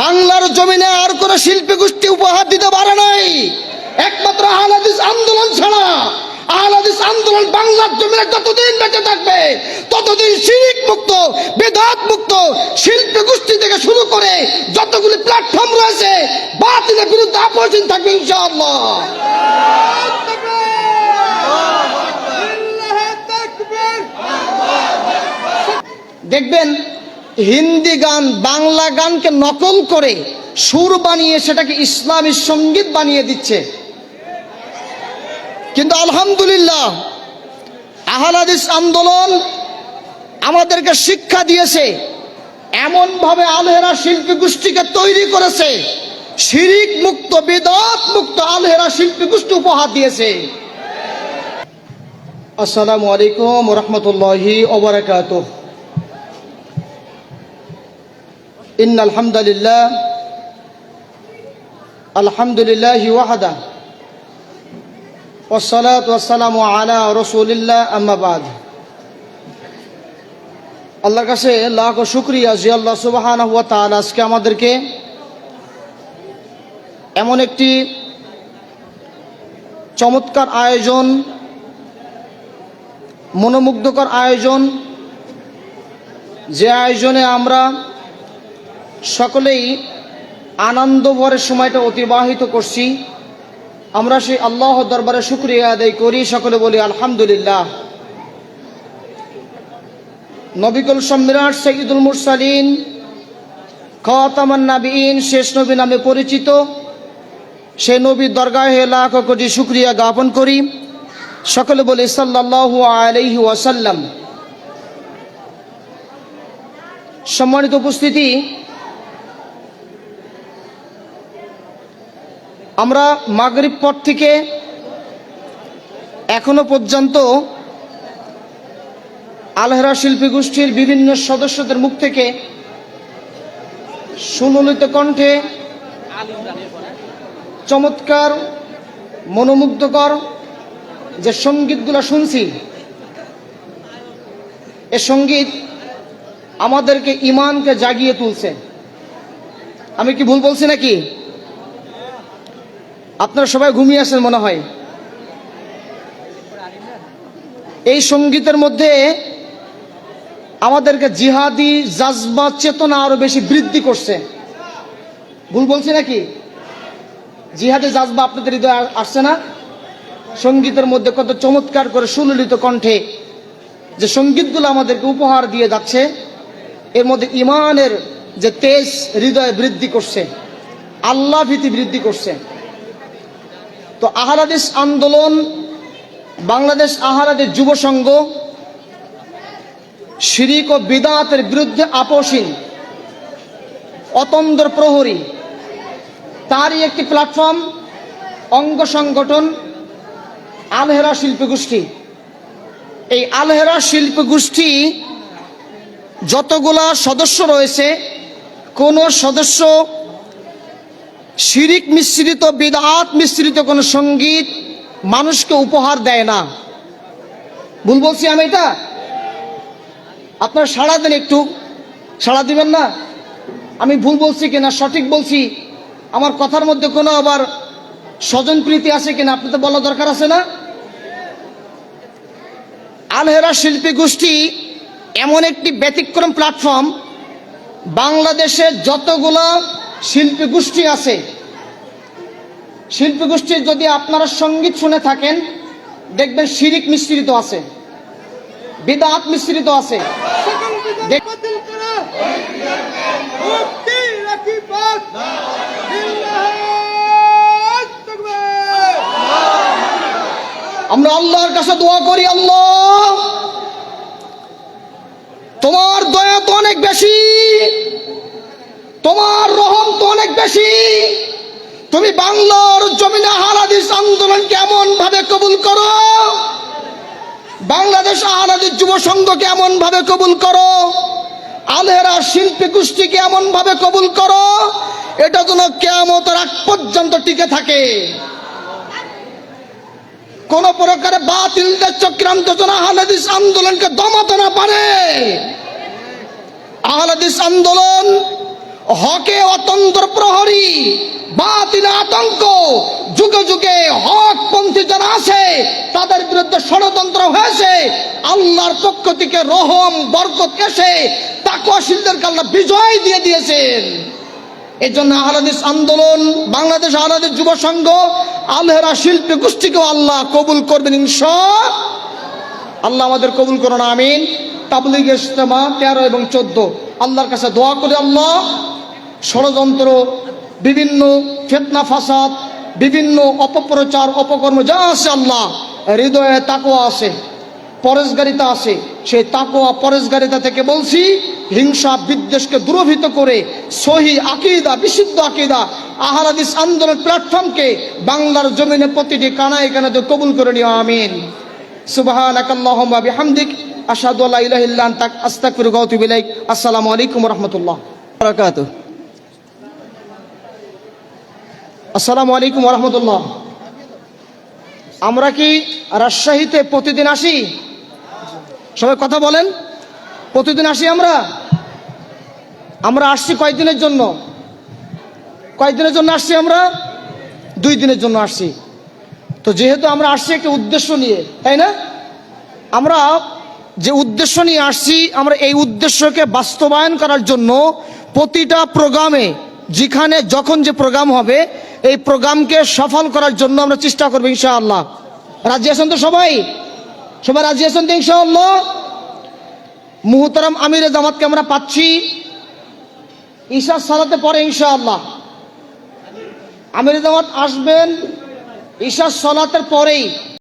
বাংলার জমিনে আর কোন শিল্পী গোষ্ঠী উপহার দিতে পারে নাই। একমাত্র আহলাদিস আন্দোলন ছাড়া আহলাদিস আন্দোলন বাংলার জমিনে যতদিন বেঁচে থাকবে, ততদিন শিরিক মুক্ত, বেদাত মুক্ত, শিল্পী গোষ্ঠী থেকে শুরু করে যতগুলি প্ল্যাটফর্ম রয়েছে, বাতিলের বিরুদ্ধে আপোষহীন থাকবে ইনশাআল্লাহ। দেখবেন হিন্দি গান, বাংলা গানকে নকল করে সুর বানিয়ে সেটাকে ইসলামী সংগীত বানিয়ে দিচ্ছে। কিন্তু আলহামদুলিল্লাহ আহলাদিস আন্দোলন আমাদেরকে শিক্ষা দিয়েছে, এমনভাবে আলহেরা শিল্পী গোষ্ঠীকে তৈরি করেছে, শিরিক মুক্ত, বেদাত মুক্ত আলহেরা শিল্পী গোষ্ঠী উপহার দিয়েছে। আসসালামু আলাইকুম রহমতুল্লাহি ওবরাকাতুহ إن الحمد لله الحمد لله وحده والصلاة والسلام على رسول الله أما بعد আল্লাহর কাছে লাখ শুক্রিয়া জি আল্লাহ সুবাহান হুয়া তাআলা আজকে আমাদেরকে এমন একটি চমৎকার আয়োজন মনোমুগ্ধকর আয়োজন যে আয়োজনে আমরা সকলেই আনন্দ ভরে সময়টা অতিবাহিত করছি। আমরা সেই আল্লাহ দরবারে শুক্রিয়া আদায় করি, সকলে বলি আলহামদুলিল্লাহ। নবিকুল সম্রাট সঈদুল মুরসালিন খতামান নাবিন শেষ নবী নামে পরিচিত। সে নবীর দরগাহে লাখ কোটি শুক্রিয়া জ্ঞাপন করি। সকলে বলি সাল্লাহ আলাইহি ওয়াসাল্লাম। সম্মানিত উপস্থিতি আমরা মাগরিব পর থেকে এখনও পর্যন্ত আলহেরা শিল্পী গোষ্ঠীর বিভিন্ন সদস্যদের মুখ থেকে সুললিত কণ্ঠে চমৎকার, মনোমুগ্ধকর যে সঙ্গীতগুলো শুনছি, এ সংগীত আমাদেরকে ইমানকে জাগিয়ে তুলছে। আমি কি ভুল বলছি নাকি? আপনারা সবাই ঘুমিয়ে আসেন মনে হয়। এই সঙ্গীতের মধ্যে আমাদেরকে জিহাদি জাজবা চেতনা আরও বেশি বৃদ্ধি করছে। ভুল বলছি নাকি? জিহাদি জাজবা আপনাদের হৃদয়ে আসছে না? সঙ্গীতের মধ্যে কত চমৎকার করে সুললিত কণ্ঠে যে সঙ্গীতগুলো আমাদেরকে উপহার দিয়ে যাচ্ছে, এর মধ্যে ইমানের যে তেজ হৃদয়ে বৃদ্ধি করছে, আল্লাহ ভীতি বৃদ্ধি করছে। তো আহারাদেশ আন্দোলন, বাংলাদেশ আহারাদের যুব সংঘ, শিরিক ও বিদাতের বিরুদ্ধে আপোষহীন, অতন্দ্র প্রহরী, তারই একটি প্ল্যাটফর্ম অঙ্গ সংগঠন, আলহেরা শিল্পী গোষ্ঠী। এই আলহেরা শিল্পী গোষ্ঠী যতগুলা সদস্য রয়েছে, কোন সদস্য শিরিক মিশ্রিত, বিদাত মিশ্রিত কোনো সংগীত মানুষকে উপহার দেয় না। ভুল বলছি আমি এটা? আপনার সাড়া দেন একটু। সাড়া দিবেন না? আমি ভুল বলছি কিনা? সঠিক বলছি? আমার কথার মধ্যে কোনো আবার স্বজন প্রীতি আছে কিনা? আপনি তো বলা দরকার আছে না? আলহেরা শিল্পী গোষ্ঠী এমন একটি ব্যতিক্রম প্ল্যাটফর্ম বাংলাদেশে যতগুলো শিল্পী গোষ্ঠী আছে। শিল্পী গোষ্ঠীর যদি আপনারা সংগীত শুনে থাকেন, দেখবেন শিরিক মিশ্রিত আছে। বিদাত মিশ্রিত আছে। আমরা আল্লাহর কাছে দোয়া করি, আল্লাহ। তোমার দয়া তো অনেক বেশি। অনেক বেশি। তুমি বাংলার জমিনে হালাদিস আন্দোলন কেমন ভাবে কবুল করো? বাংলাদেশ আহারাদিস যুব সংঘকে এমন ভাবে কবুল করো? আলহেরা শিল্পী গোষ্ঠীকে এমন ভাবে কবুল করো? এটা যেন কেমতের আগ পর্যন্ত টিকে থাকে। কোন প্রকারে বাতিলদের চক্রান্ত যেন আহলাদিস আন্দোলনকে দমাতে না পারে। আহলাদিস আন্দোলন হকে অতন্ত্র প্রহরী, বাতিল আতঙ্ক, যুগে যুগে হক পন্থী যারা আছে, তাদের বিরুদ্ধে ষড়যন্ত্র হয়েছে, আল্লাহর পক্ষ থেকে রহম, বরকত এসে তাকুয়াশীলদেরকে আল্লাহ বিজয় দিয়ে দিয়েছেন। এই জন্য আহলাদিস আন্দোলন, বাংলাদেশ আহলাদিস যুব সংঘ, আলহেরা শিল্পী গোষ্ঠীকেও আল্লাহ কবুল করবেন ইনশা আল্লাহ আমাদের কবুল করুন, আমিন। তাবলিগ ইজতেমা তেরো এবং চোদ্দ। আল্লাহর কাছে দোয়া করে, আল্লাহ। ষড়যন্ত্র, বিভিন্ন ফেতনা ফাসাদ, বিভিন্ন অপপ্রচার, অপকর্ম যা আছে আল্লাহ, হৃদয়ে তাকোয়া আছে, পরেশগারিতা আছে। সেই তাকোয়া পরেশগারিতা থেকে বলছি, হিংসা বিদ্বেষকে দূরভীত করে সহি আকিদা, বিশুদ্ধ আকিদা, আহারাদিস আন্দোলন প্ল্যাটফর্মকে বাংলার জমিনে প্রতিটি কানায় কানাতে কবুল করে নিও, আমিন। সুবহানাক আল্লাহুম্মা বিহামদিক, আশহাদু আল্লা ইলাহা ইল্লা আনতা, আস্তাগফিরুকা ওয়া আতুবু আসসালামু আলাইকুম রহমতুল্লাহ। বারাকাতুহ। আসসালামু আলাইকুম রাহমাতুল্লাহ আমরা কি রাজশাহীতে প্রতিদিন আসি? সবাই কথা বলেন। প্রতিদিন আসি আমরা? আমরা আসছি কয়েকদিনের জন্য? কয়েকদিনের জন্য আসছি আমরা? দুই দিনের জন্য আসছি। তো যেহেতু আমরা আসছি একটা উদ্দেশ্য নিয়ে, তাই না? আমরা যে উদ্দেশ্য নিয়ে আসছি, আমরা এই উদ্দেশ্যকে বাস্তবায়ন করার জন্য প্রতিটা প্রোগ্রামে, যেখানে যখন যে প্রোগ্রাম হবে এই প্রোগ্রামকে সফল করার জন্য আমরা চেষ্টা করব ইনশাআল্লাহ। রাজি আছেন তো সবাই? সবাই রাজি আছেন তো ইনশাআল্লাহ? মুহতারাম আমির জামাতকে আমরা পাচ্ছি। ঈশা সালাতে পরে ইনশাআল্লাহ। আমির জামাত আসবেন ঈশা সলাতের পরেই।